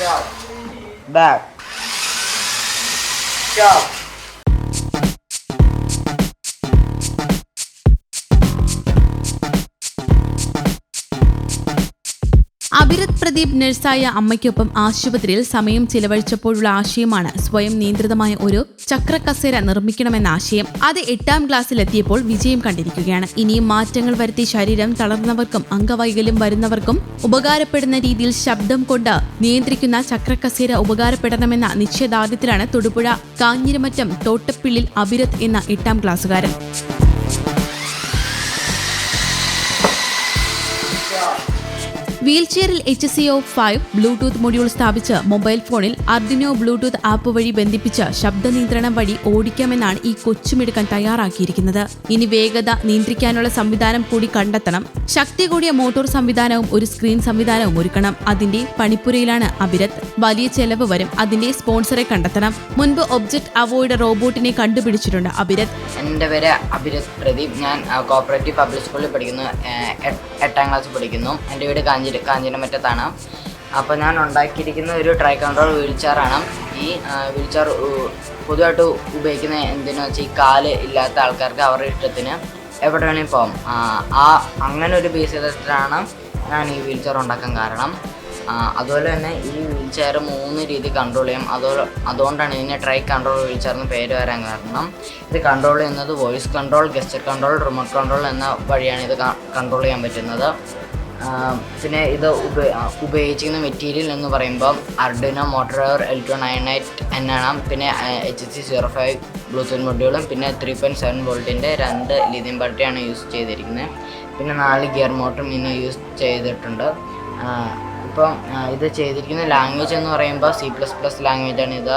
Go. Back. Go. അഭിരത് Pradeep നഴ്സായ അമ്മയ്ക്കൊപ്പം ആശുപത്രിയിൽ സമയം ചിലവഴിച്ചപ്പോഴുള്ള ആശയമാണ് സ്വയം നിയന്ത്രിതമായ ഒരു ചക്രക്കസേര നിർമ്മിക്കണമെന്ന ആശയം. അത് എട്ടാം ക്ലാസ്സിലെത്തിയപ്പോൾ വിജയം കണ്ടിരിക്കുകയാണ്. ഇനിയും മാറ്റങ്ങൾ വരുത്തി ശരീരം തളർന്നവർക്കും അംഗവൈകല്യം വരുന്നവർക്കും ഉപകാരപ്പെടുന്ന രീതിയിൽ ശബ്ദം കൊണ്ട് നിയന്ത്രിക്കുന്ന ചക്രക്കസേര ഉപകാരപ്പെടണമെന്ന നിശ്ചയദാർഢ്യത്തിലാണ് തൊടുപുഴ കാഞ്ഞിരമറ്റം തോട്ടപ്പിള്ളിൽ അഭിരത് എന്ന എട്ടാം ക്ലാസ്സുകാരൻ. വീൽചെയറിൽ H C O five Bluetooth module സ്ഥാപിച്ച് മൊബൈൽ ഫോണിൽ അർഡിനോ ബ്ലൂടൂത്ത് ആപ്പ് വഴി ബന്ധിപ്പിച്ച് ശബ്ദ നിയന്ത്രണം വഴി ഓടിക്കാമെന്നാണ് ഈ കൊച്ചുമിടുക്കൻ തയ്യാറാക്കിയിരിക്കുന്നത്. ഇനി വേഗത നിയന്ത്രിക്കാനുള്ള സംവിധാനം കൂടി കണ്ടെത്തണം. ശക്തി കൂടിയ മോട്ടോർ സംവിധാനവും ഒരു സ്ക്രീൻ സംവിധാനവും ഒരുക്കണം. അതിന്റെ പണിപ്പുരയിലാണ് അഭിരത്. വലിയ ചെലവ് വരും. അതിന്റെ സ്പോൺസറെ കണ്ടെത്തണം. മുൻപ് ഒബ്ജക്ട് അവോയ്ഡ് റോബോട്ടിനെ കണ്ടുപിടിച്ചിട്ടുണ്ട് അഭിരത്. എന്റെ പേര് അഭിരത് പ്രദീപ്. ഞാൻ കോപ്പറേറ്റീവ് പബ്ലിക് സ്കൂളിൽ പഠിക്കുന്നു എട്ട്- ക്ലാസ് പഠിക്കുന്നു. എന്റെ വീട് കാഞ്ചി കാഞ്ചിനമറ്റത്താണ് അപ്പോൾ ഞാൻ ഉണ്ടാക്കിയിരിക്കുന്ന ഒരു ട്രൈ കൺട്രോൾ വീൽ ചെയറാണ് ഈ വീൽ ചെയർ പൊതുവായിട്ട് ഉപയോഗിക്കുന്ന എന്തിനാ വെച്ചാൽ ഈ കാൽ ഇല്ലാത്ത ആൾക്കാർക്ക് അവരുടെ ഇഷ്ടത്തിന് എവിടെ വേണമെങ്കിൽ പോകാം. ആ, അങ്ങനെ ഒരു ബേസ് ചെയ്തിട്ടാണ് ഞാൻ ഈ വീൽ ചെയർ ഉണ്ടാക്കാൻ കാരണം. അതുപോലെ തന്നെ ഈ വീൽ ചെയർ മൂന്ന് രീതി കൺട്രോൾ ചെയ്യും. അതോ അതുകൊണ്ടാണ് ഇതിനെ ട്രൈ കൺട്രോൾ വീൽ ചെയർ എന്ന് പേര് വരാൻ കാരണം. ഇത് കൺട്രോൾ ചെയ്യുന്നത് voice control gesture control remote control എന്ന വഴിയാണ് ഇത് കൺട്രോൾ ചെയ്യാൻ പറ്റുന്നത്. പിന്നെ ഇത് ഉപയോഗിച്ചിരിക്കുന്ന മെറ്റീരിയൽ എന്ന് പറയുമ്പോൾ Arduino motor L two nine eight എന്നാണ് പിന്നെ H C zero five Bluetooth മൊഡ്യൂളും പിന്നെ ത്രീ പോയിന്റ് സെവൻ വോൾട്ടിന്റെ രണ്ട് ലിഥിയം ബാറ്ററിയാണ് യൂസ് ചെയ്തിരിക്കുന്നത് പിന്നെ നാല് ഗിയർ മോട്ടറും ഇന്ന് യൂസ് ചെയ്തിട്ടുണ്ട്. ഇപ്പം ഇത് ചെയ്തിരിക്കുന്ന ലാംഗ്വേജ് എന്ന് പറയുമ്പോൾ സി പ്ലസ് പ്ലസ് ലാംഗ്വേജാണ് ഇത്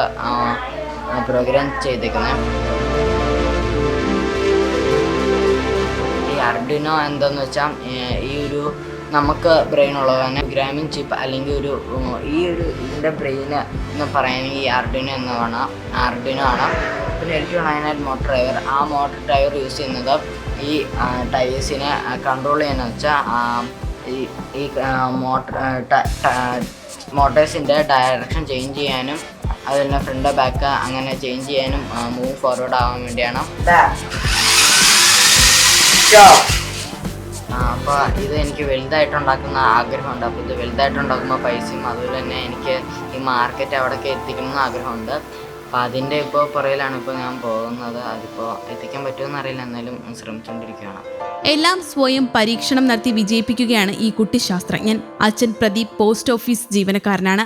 പ്രോഗ്രാം ചെയ്തിരിക്കുന്നത് ഈ അർഡിനോ എന്താണെന്ന് വെച്ചാൽ ഈ നമുക്ക് ബ്രെയിൻ ഉള്ളതാണ് ഗ്രാമിംഗ് ചിപ്പ് അല്ലെങ്കിൽ ഒരു ഈ ഒരു ഇതിന്റെ ബ്രെയിന് എന്ന് പറയുകയാണെങ്കിൽ ഈ അർഡിനോ എന്നതാണ്. അർഡിനോ ആണ്. പിന്നെ L two nine eight motor driver ആ മോട്ടർ ഡ്രൈവർ യൂസ് ചെയ്യുന്നത് ഈ ടയേഴ്സിനെ കൺട്രോൾ ചെയ്യാന്ന് വെച്ചാൽ ഈ ഈ മോട്ടർ മോട്ടേഴ്സിന്റെ ഡയറക്ഷൻ ചേഞ്ച് ചെയ്യാനും അതുപോലെ ഫ്രണ്ട് ബാക്ക് അങ്ങനെ ചേഞ്ച് ചെയ്യാനും മൂവ് ഫോർവേഡ് ആവാൻ വേണ്ടിയാണ്. അപ്പോൾ ഇത് എനിക്ക് വലുതായിട്ട് ഉണ്ടാക്കുന്ന ആഗ്രഹമുണ്ട്. അപ്പോൾ ഇത് വലുതായിട്ട് ഉണ്ടാക്കുമ്പോൾ പൈസയും അതുപോലെ തന്നെ എനിക്ക് ഈ മാർക്കറ്റ് അവിടേക്ക് എത്തിക്കണമെന്ന് ആഗ്രഹമുണ്ട്. അപ്പോൾ അതിന്റെ ഇപ്പോൾ പുറയിലാണ് ഇപ്പോൾ ഞാൻ പോകുന്നത്. അതിപ്പോൾ എത്തിക്കാൻ പറ്റുമെന്ന് അറിയില്ല എന്നാലും ശ്രമിച്ചുകൊണ്ടിരിക്കുകയാണ്. എല്ലാം സ്വയം പരീക്ഷണം നടത്തി വിജയിപ്പിക്കുകയാണ് ഈ കുട്ടി ശാസ്ത്രജ്ഞൻ അച്ഛൻ പ്രദീപ് പോസ്റ്റ് ഓഫീസ് ജീവനക്കാരനാണ്.